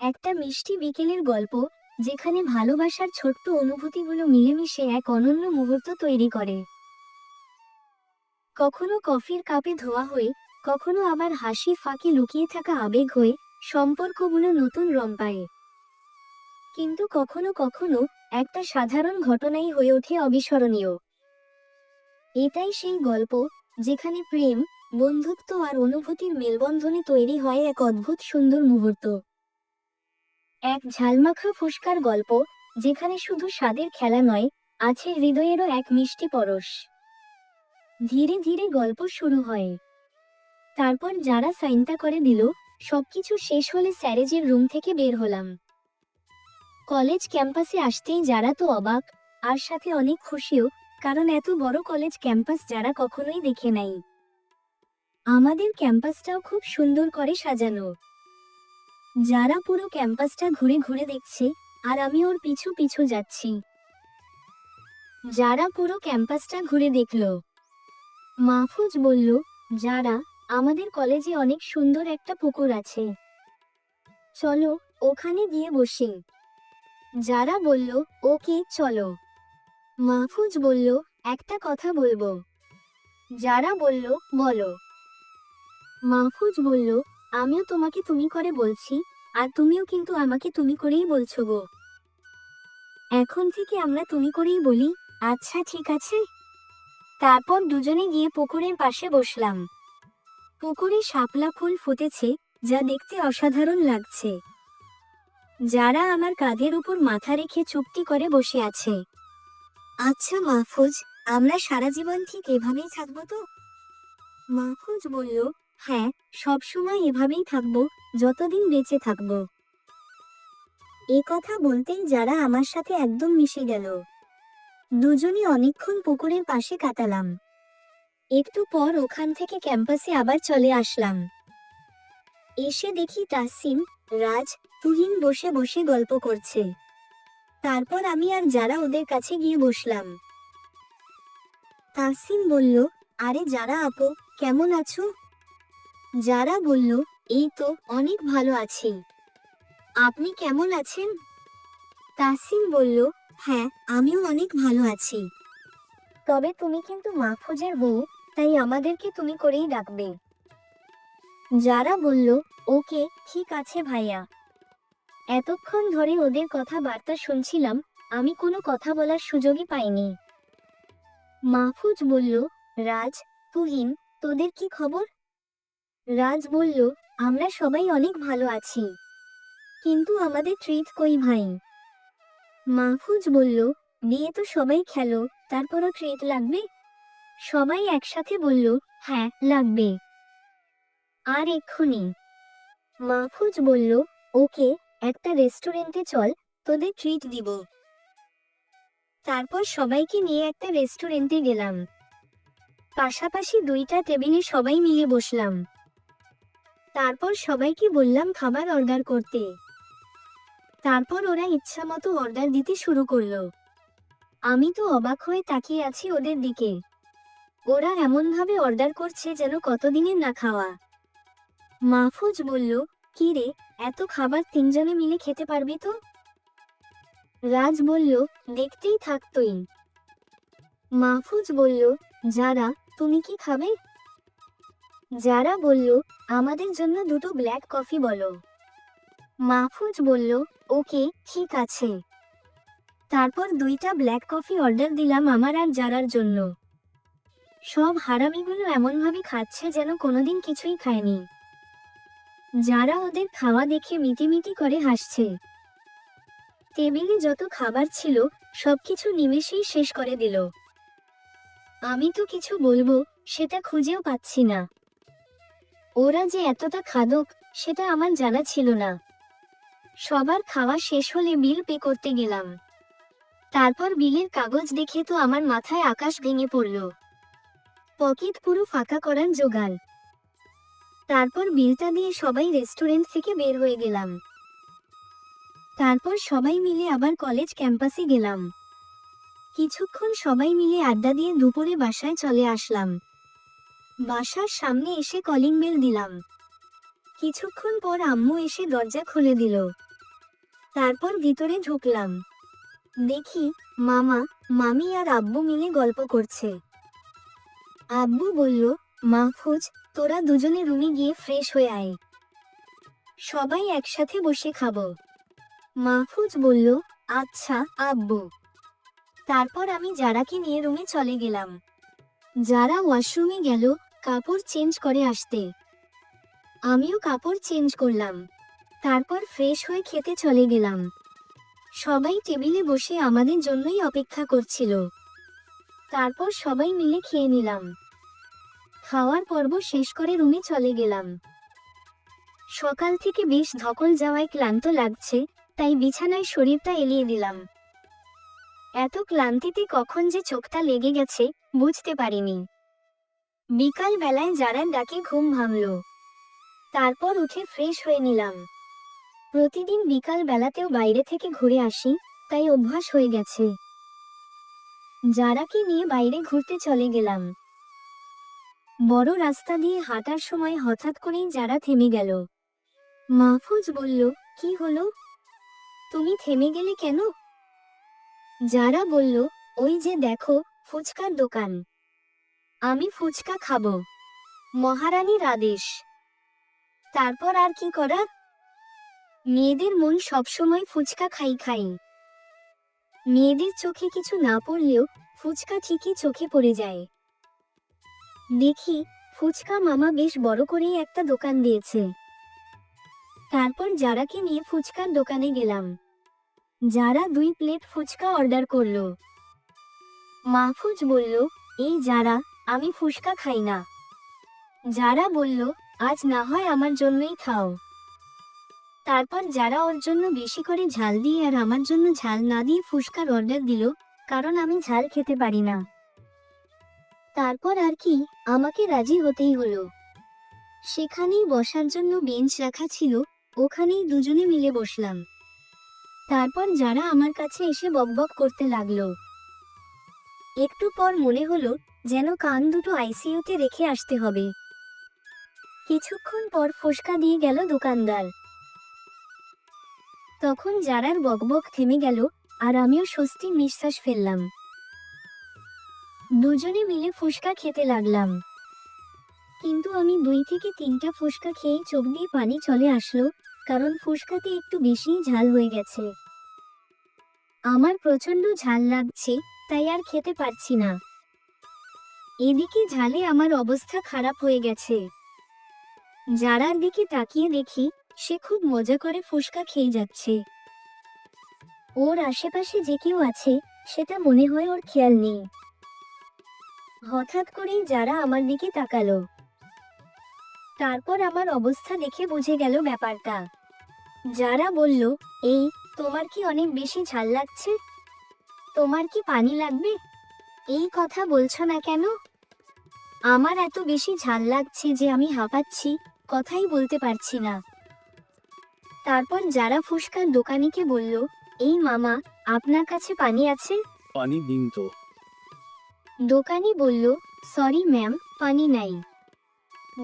একটা মিষ্টি বিকেলের গল্প, যেখানে ভালোবাসার ছোট্ট অনুভূতিগুলো মিলেমিশে এক অনন্য মুহূর্ত তৈরি করে। কখনো কফির কাপে ধোয়া হয়ে, কখনো আবার হাসি ফাঁকে লুকিয়ে থাকা আবেগ হয়ে সম্পর্কগুলো নতুন রং পায়। কিন্তু কখনো কখনো একটা সাধারণ ঘটনাই হয়ে ওঠে অবিস্মরণীয়। এটাই সেই গল্প, যেখানে প্রেম, বন্ধুত্ব আর অনুভূতির মেলবন্ধনে তৈরি হয় এক অদ্ভুত সুন্দর মুহূর্ত। এক ঝালমাখা ফুসকার গল্প, যেখানে শুধু স্বাদের খেলা নয়, আছে হৃদয়েরও এক মিষ্টি পরশ। ধীরে ধীরে গল্প শুরু হয়। তারপর যারা সাইনটা করে দিল, সবকিছু শেষ হলে স্যারেজের রুম থেকে বের হলাম। কলেজ ক্যাম্পাসে আসতেই যারা তো অবাক, আর সাথে অনেক খুশিও, কারণ এত বড় কলেজ ক্যাম্পাস যারা কখনোই দেখে নাই। আমাদের ক্যাম্পাসটাও খুব সুন্দর করে সাজানো। যারা পুরো ক্যাম্পাসটা ঘুরে ঘুরে দেখছে, আর আমি ওর পিছু পিছু যাচ্ছি। যারা পুরো ক্যাম্পাসটা ঘুরে দেখল। মাহফুজ বলল, যারা, আমাদের কলেজে অনেক সুন্দর একটা পুকুর আছে। চলো, ওখানে গিয়ে বসি। যারা বলল, ওকে, চলো। মাহফুজ বলল, একটা কথা বলব। যারা বলল, বলো। মাহফুজ বলল আমিও তোমাকে তুমি করে বলছি, আর তুমিও কিন্তু আমাকে তুমি করেই বলছো গো। এখন থেকে আমরা তুমি করেই বলি আচ্ছা ঠিক আছে। তারপর দুজনে গিয়ে পুকুরের পাশে বসলাম। পুকুরে শাপলা ফুল ফুটেছে, যা দেখতে অসাধারণ লাগছে। যারা আমার কাঁধের উপর মাথা রেখে চুপটি করে বসে আছে। আচ্ছা মাহফুজ, আমরা সারা জীবন ঠিক এভাবেই থাকব তো? মাহফুজ বলল হ্যাঁ সবসময় এভাবেই থাকব, যতদিন বেঁচে থাকব। এ কথা বলতেই যারা আমার সাথে একদম মিশে গেল। দুজনে অনেকক্ষণ পুকুরের পাশে কাটালাম। একটু পর ওখান থেকে ক্যাম্পাসে আবার চলে আসলাম। এসে দেখি তাসিম, রাজ, তুহিন বসে বসে গল্প করছে। তারপর আমি আর যারা ওদের কাছে গিয়ে বসলাম। তাসিম বলল, আরে যারা আপু, কেমন আছো? যারা বলল, এই তো অনেক ভালো আছি। আপনি কেমন আছেন? তাসিম বলল হ্যাঁ আমিও অনেক ভালো আছি। তবে তুমি কিন্তু মাহফুজের বউ, তাই আমাদেরকে তুমি করেই ডাকবে। যারা বলল, ওকে, ঠিক আছে ভাইয়া। এতক্ষণ ধরে ওদের কথাবার্তা শুনছিলাম, আমি কোনো কথা বলার সুযোগই পাইনি। মাহফুজ বলল, রাজ, তুহিন, তোদের কি খবর? রাজ বলল, আমরা সবাই অনেক ভালো আছি। কিন্তু আমাদের ট্রিট কই ভাই? মাহফুজ বলল, বিয়ে তো সবাই খেলো, তারপরও ট্রিট লাগবে? সবাই একসাথে বলল হ্যাঁ লাগবে। আর এক্ষুনি? মাহফুজ বলল, ওকে, একটা রেস্টুরেন্টে চল, তোদের ট্রিট দিব। তারপর সবাইকে নিয়ে একটা রেস্টুরেন্টে গেলাম। পাশাপাশি দুইটা টেবিলে সবাই মিলে বসলাম। তারপর সবাইকে বললাম খাবার অর্ডার করতে। তারপর ওরা ইচ্ছা মতো অর্ডার দিতে শুরু করল। আমি তো অবাক হয়ে তাকিয়ে আছি ওদের দিকে। ওরা এমনভাবে অর্ডার করছে যেন কতদিনের না খাওয়া। মাহফুজ বলল, কি রে, এত খাবার তিনজনে মিলে খেতে পারবি তো? রাজ বলল, দেখতেই থাকতই মাহফুজ বলল, যারা, তুমি কি খাবে? যারা বলল, আমাদের জন্য দুটো ব্ল্যাক কফি বলো। মাহফুজ বলল, ওকে, ঠিক আছে। তারপর দুইটা ব্ল্যাক কফি অর্ডার দিলাম আমার আর যারার জন্য। সব হারামিগুলো এমনভাবে খাচ্ছে যেন কোনোদিন কিছুই খায়নি। যারা ওদের খাওয়া দেখে মিটিমিটি করে হাসছে। টেবিলে যত খাবার ছিল, সবকিছু নিমেষেই শেষ করে দিল। আমি তো কিছু বলব, সেটা খুঁজেও পাচ্ছি না। ওরা যে এতটা খাদক, সেটা আমার জানা ছিল না। সবার খাওয়া শেষ হলে বিল পে করতে গেলাম। তারপর বিলের কাগজ দেখে তো আমার মাথায় আকাশ ভেঙে পড়ল। পকেট পুরো ফাঁকা করার জোগাড়। তারপর বিলটা দিয়ে সবাই রেস্টুরেন্ট থেকে বের হয়ে গেলাম। তারপর সবাই মিলে আবার কলেজ ক্যাম্পাসে গেলাম। কিছুক্ষণ সবাই মিলে আড্ডা দিয়ে দুপুরে বাসায় চলে আসলাম। বাসার সামনে এসে কলিং বেল দিলাম। কিছুক্ষণ পর আম্মু এসে দরজা খুলে দিল। তারপর ভিতরে ঢুকলাম। দেখি মামা, মামি আর আব্বু মিলে গল্প করছে। আব্বু বলল মাহফুজ তোরা দুজনে রুমে গিয়ে ফ্রেশ হয়ে আয়। সবাই একসাথে বসে খাব। মাহফুজ বলল আচ্ছা আব্বু। তারপর আমি যারাকে নিয়ে রুমে চলে গেলাম। যারা ওয়াশরুমে গেল কাপড় চেঞ্জ করে আসতে। আমিও কাপড় চেঞ্জ করলাম। তারপর ফ্রেশ হয়ে খেতে চলে গেলাম। সবাই টেবিলে বসে আমাদের জন্যই অপেক্ষা করছিল। তারপর সবাই মিলে খেয়ে নিলাম। খাওয়ার পর্ব শেষ করে রুমে চলে গেলাম। সকাল থেকে বেশ ধকল যাওয়ায় ক্লান্ত লাগছে, তাই বিছানায় শরীরটা এলিয়ে দিলাম। এত ক্লান্তিতে কখন যে চোখটা লেগে গেছে, বুঝতে পারিনি। বিকাল বেলায় যারার ডাকে ঘুম ভাঙল। তারপর উঠে ফ্রেশ হয়ে নিলাম। প্রতিদিন বিকাল বেলাতেও বাইরে থেকে ঘুরে আসি, তাই অভ্যাস হয়ে গেছে। যারাকে নিয়ে বাইরে ঘুরতে চলে গেলাম। বড় রাস্তা দিয়ে হাঁটার সময় হঠাৎ করেই যারা থেমে গেল। মাহফুজ বলল, কি হলো? তুমি থেমে গেলে কেন? যারা বলল, ওই যে দেখো, ফুচকার দোকান। আমি ফুচকা খাব। মহারানীর আদেশ। তারপর আর কি করার মেয়েদের মন সবসময় ফুচকা খাই খাই। মেয়েদের চোখে কিছু না পড়লেও ফুচকা ঠিকই চোখে পড়ে যায়। দেখি, ফুচকা মামা বেশ বড় করেই একটা দোকান দিয়েছে। তারপর যারাকে নিয়ে ফুচকার দোকানে গেলাম। যারা দুই প্লেট ফুচকা অর্ডার করল। মাহফুজ বলল, এই যারা আমি ফুচকা খাই না। যারা বলল, আজ না হয় আমার জন্যই খাও। তারপর যারা ওর জন্য বেশি করে ঝাল দিয়ে আর আমার জন্য ঝাল না দিয়ে ফুচকার অর্ডার দিল, কারণ আমি ঝাল খেতে পারি না। তারপর আর কি, আমাকে রাজি হতেই হলো। সেখানেই বসার জন্য বেঞ্চ রাখা ছিল, ওখানেই দুজনে মিলে বসলাম। তারপর যারা আমার কাছে এসে বকবক করতে লাগল। একটু পর মনে হলো যেন কান দুটো আইসিইউতে রেখে আসতে হবে। কিছুক্ষণ পর ফোসকা দিয়ে গেল দোকানদার। তখন যারার বকবক থেমে গেল আর আমিও স্বস্তির নিঃশ্বাস ফেললাম। দুজনে মিলে ফুসকা খেতে লাগলাম। কিন্তু আমি দুই থেকে তিনটা ফুসকা খেয়ে চোখ দিয়ে পানি চলে আসলো, কারণ ফুসকাতে একটু বেশিই ঝাল হয়ে গেছে। আমার প্রচণ্ড ঝাল লাগছে তাই আর খেতে পারছি না। এদিকে ঝালে আমার অবস্থা খারাপ হয়ে গেছে। যারার দিকে তাকিয়ে দেখি, সে খুব মজা করে ফুসকা খেয়ে যাচ্ছে। ওর আশেপাশে যে কেউ আছে, সেটা মনে হয় ওর খেয়াল নেই। হঠাৎ করেই যারা আমার দিকে তাকালো। তারপর আমার অবস্থা দেখে বুঝে গেল ব্যাপারটা। যারা বলল, এই, তোমার কি অনেক বেশি ঝাল লাগছে? তোমার কি পানি লাগবে? এই কথা বলছো না কেন? আমার এত বেশি ঝাল লাগছে যে আমি হাঁপাচ্ছি কথাই বলতে পারছি না। তারপর যারা ফুসকার দোকানিকে বলল এই মামা আপনার কাছে পানি আছে? পানি দিন তো। দোকানি বলল সরি ম্যাম পানি নাই।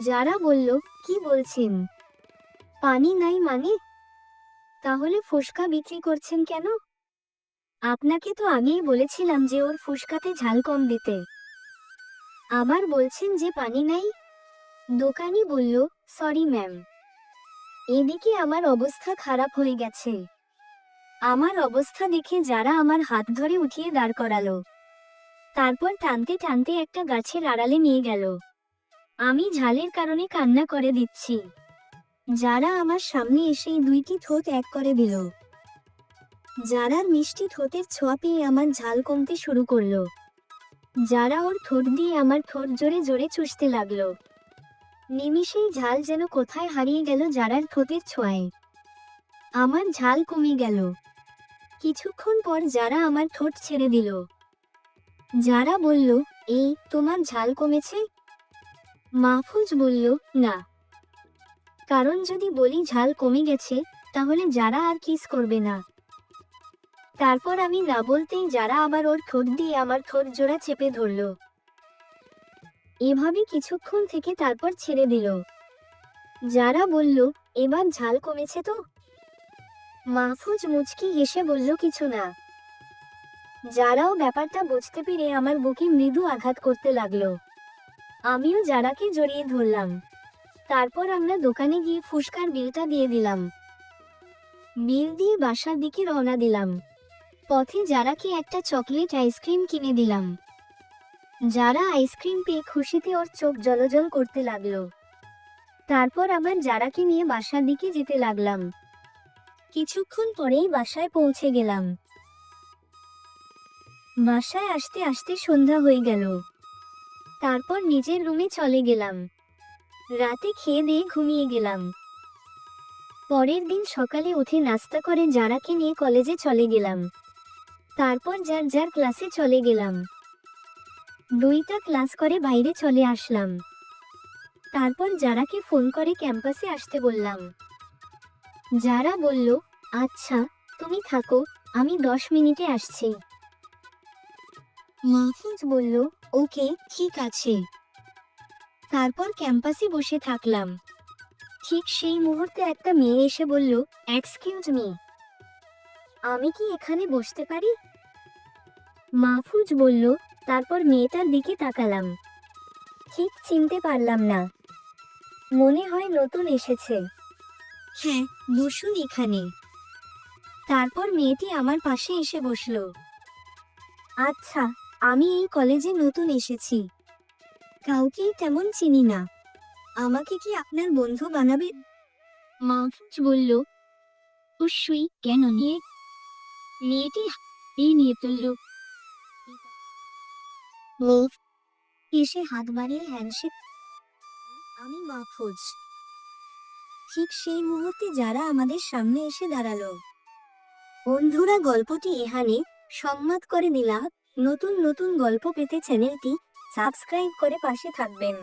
যারা বলল কি বলছেন? পানি নাই মানে? তাহলে ফুসকা বিক্রি করছেন কেন? আপনাকে তো আগেই বলেছিলাম যে ওর ফুসকাতে ঝাল কম দিতে। আবার বলছেন যে পানি নাই। দোকানি বলল সরি ম্যাম এদিকে আমার অবস্থা খারাপ হয়ে গেছে। আমার অবস্থা দেখে যারা আমার হাত ধরে উঠিয়ে দাঁড় করালো, তারপর টানতে টানতে একটা গাছের আড়ালে নিয়ে গেল। আমি ঝালের কারণে কান্না করে দিচ্ছি। যারা আমার সামনে এসেই দুইটি ঠোঁট এক করে দিল। যারার মিষ্টি ঠোঁটের ছোঁয়া পেয়ে আমার ঝাল কমতে শুরু করল। যারা ওর ঠোঁট দিয়ে আমার ঠোঁট জোরে জোরে চুষতে লাগল। নিমিষেই ঝাল যেন কোথায় হারিয়ে গেল যারার ঠোঁটের ছোঁয়ায়। আমার ঝাল কমে গেল। কিছুক্ষণ পর যারা আমার ঠোঁট ছেড়ে দিল। যারা বলল, এই, তোমার ঝাল কমেছে? মাহফুজ বলল, না। কারণ যদি বলি ঝাল কমে গেছে, তাহলে যারা আর কিস করবে না। তারপর আমি না বলতেই যারা আবার ওর ঠোঁট দিয়ে আমার ঠোঁট জোড়া চেপে ধরলো। এভাবে কিছুক্ষণ থেকে তারপর ছেড়ে দিল। যারা বলল, এবার ঝাল কমেছে তো? মাহফুজ মুচকি হেসে বলল, কিছু না। যারাও ব্যাপারটা বুঝতে পেরে আমার বুকে মৃদু আঘাত করতে লাগল। আমিও যারাকে জড়িয়ে ধরলাম। তারপর আমরা দোকানে গিয়ে ফুসকার বিলটা দিয়ে দিলাম। বিল দিয়ে বাসার দিকে রওনা দিলাম। পথে যারাকে একটা চকলেট আইসক্রিম কিনে দিলাম। যারা আইসক্রিম পেয়ে খুশিতে ওর চোখ জলজল করতে লাগল। তারপর আবার যারাকে নিয়ে বাসার দিকে যেতে লাগলাম। কিছুক্ষণ পরেই বাসায় পৌঁছে গেলাম। বাসায় আসতে আসতে সন্ধ্যা হয়ে গেল। তারপর নিজের রুমে চলে গেলাম। রাতে খেয়ে দিয়ে ঘুমিয়ে গেলাম। পরের দিন সকালে উঠে নাস্তা করে যারাকে নিয়ে কলেজে চলে গেলাম। তারপর যার যার ক্লাসে চলে গেলাম। দুইটা ক্লাস করে বাইরে চলে আসলাম। তারপর যারাকে ফোন করে ক্যাম্পাসে আসতে বললাম। যারা বলল আচ্ছা তুমি থাকো, আমি দশ মিনিটে আসছি। মাহফুজ বলল, ওকে, ঠিক আছে। তারপর ক্যাম্পাসে বসে থাকলাম। ঠিক সেই মুহূর্তে একটা মেয়ে এসে বলল, এক্সকিউজ মি, আমি কি এখানে বসতে পারি? মাহফুজ বলল, তারপর মেয়েটার দিকে তাকালাম। ঠিক চিনতে পারলাম না। মনে হয় নতুন এসেছে। হ্যাঁ বসুন এখানে। তারপর মেয়েটি আমার পাশে এসে বসল। আচ্ছা আমি এই কলেজে নতুন এসেছি। কাউকেই তেমন চিনি না। আমাকে কি আপনার বন্ধু বানাবে? মাহফুজ বলল অবশ্যই কেন নিয়ে? মেয়েটি এই নিয়ে তুলল মেয়ে এসে হাত বাড়িয়ে হ্যান্ডশেক আমি মাহফুজ ঠিক সেই মুহূর্তে যারা আমাদের সামনে এসে দাঁড়াল। বন্ধুরা, গল্পটি এখানে সংবাদ করে দিলাম। নতুন নতুন গল্প পেতে চ্যানেলটি সাবস্ক্রাইব করে পাশে থাকবেন।